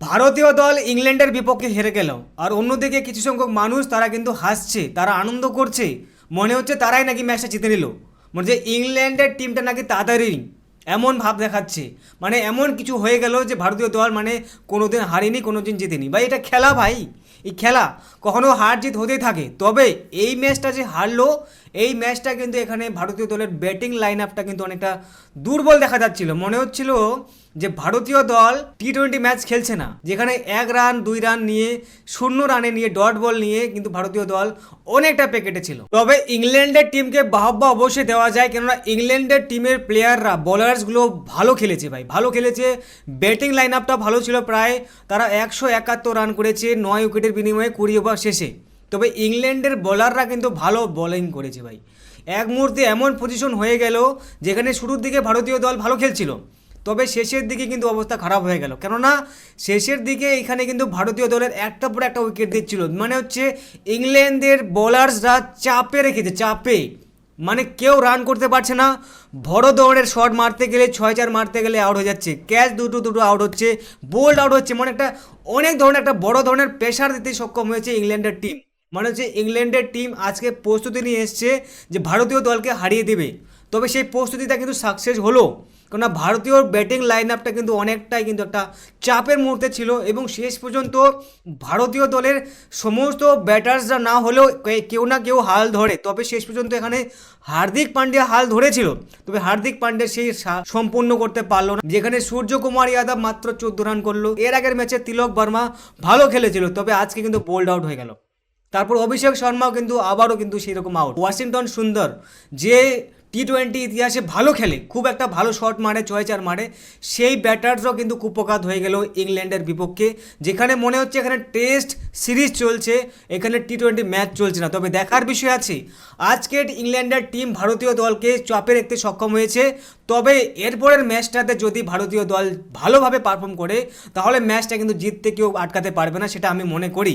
ভারতীয় দল ইংল্যান্ডের বিপক্ষে হেরে গেল। আর অন্যদিকে কিছু সংখ্যক মানুষ তারা কিন্তু হাসছে, তারা আনন্দ করছে। মনে হচ্ছে তারাই নাকি ম্যাচটা জিতে নিল। মনে হচ্ছে ইংল্যান্ডের টিমটা নাকি তাড়াতাড়ি এমন ভাব দেখাচ্ছে। মানে এমন কিছু হয়ে গেল যে ভারতীয় দল মানে কোনোদিন হারেনি, কোনোদিন জিতেনি। ভাই, এটা খেলা ভাই। এই খেলা কখনো হার জিত হতেই থাকে। তবে এই ম্যাচটা যে হারলো, এই ম্যাচটা কিন্তু এখানে ভারতীয় দলের ব্যাটিং লাইন আপটা কিন্তু অনেকটা দুর্বল দেখা যাচ্ছিল। মনে হচ্ছিল যে ভারতীয় দল টি টোয়েন্টি ম্যাচ খেলছে না। যেখানে এক রান, দুই রান নিয়ে, শূন্য রানে নিয়ে ডট বল নিয়ে কিন্তু ভারতীয় দল অনেকটা প্যাকেটে ছিল। তবে ইংল্যান্ডের টিমকে বাহবা অবশ্যই দেওয়া যায়, কেননা ইংল্যান্ডের টিমের প্লেয়াররা বোলার্সগুলো ভালো খেলেছে ভাই, ভালো খেলেছে। ব্যাটিং লাইন আপটা ভালো ছিল প্রায়। তারা একশো একাত্তর রান করেছে, নয় উইকেটের বিনিময়ে কুড়ি ওভার শেষে। তবে ইংল্যান্ডের বোলাররা কিন্তু ভালো বোলিং করেছে ভাই। এক মুহূর্তে এমন পজিশন হয়ে গেল যেখানে শুরুর দিকে ভারতীয় দল ভালো খেলছিল। তবে শেষের দিকে কিন্তু অবস্থা খারাপ হয়ে গেল। কেননা শেষের দিকে এখানে কিন্তু ভারতীয় দলের একটা পর একটা উইকেট দিচ্ছিল। মানে হচ্ছে ইংল্যান্ডের বোলার্সরা চাপে রেখেছে, চাপে। মানে কেউ রান করতে পারছে না। বড় ধরনের শট মারতে গেলে ছয় চার মারতে গেলে আউট হয়ে যাচ্ছে। ক্যাচ দুটো দুটো আউট হচ্ছে বোল্ড আউট হচ্ছে মানে একটা অনেক ধরনের, একটা বড় ধরনের প্রেশার দিতে সক্ষম হয়েছে ইংল্যান্ডের টিম মানে হচ্ছে ইংল্যান্ডের টিম আজকে প্রস্তুতি নিয়ে এসছে যে ভারতীয় দলকে হারিয়ে দেবে। তবে সেই প্রস্তুতিটা কিন্তু সাকসেস হলো। কেননা ভারতীয় ব্যাটিং লাইন আপটা কিন্তু অনেকটাই কিন্তু একটা চাপের মুহূর্তে ছিল এবং শেষ পর্যন্ত ভারতীয় দলের সমস্ত ব্যাটার্সরা না হলেও কেউ না কেউ হাল ধরে। তবে শেষ পর্যন্ত এখানে হার্দিক পান্ডিয়া হাল ধরেছিল। তবে হার্দিক পান্ডিয়া সেই সম্পূর্ণ করতে পারল না। যেখানে সূর্যকুমার যাদব মাত্র চোদ্দ রান করল। এর আগের ম্যাচে তিলক বর্মা ভালো খেলেছিল। তবে আজকে কিন্তু বোল্ড আউট হয়ে গেল। তারপর অভিষেক শর্মাও কিন্তু আবারও কিন্তু সেরকম আউট ওয়াশিংটন সুন্দর যে টি টোয়েন্টি ইতিহাসে ভালো খেলে, খুব একটা ভালো শট মারে ছয় চার মারে, সেই ব্যাটার্সও কিন্তু কুপকাত হয়ে গেল ইংল্যান্ডের বিপক্ষে, যেখানে মনে হচ্ছে এখানে টেস্ট সিরিজ চলছে, এখানে টি টোয়েন্টি ম্যাচ চলছে না। তবে দেখার বিষয় আছে, আজকের ইংল্যান্ডের টিম ভারতীয় দলকে চাপে রাখতে সক্ষম হয়েছে, তবে এরপরের ম্যাচটাতে যদি ভারতীয় দল ভালোভাবে পারফর্ম করে, তাহলে ম্যাচটা কিন্তু জিততে কেউ আটকাতে পারবে না, সেটা আমি মনে করি।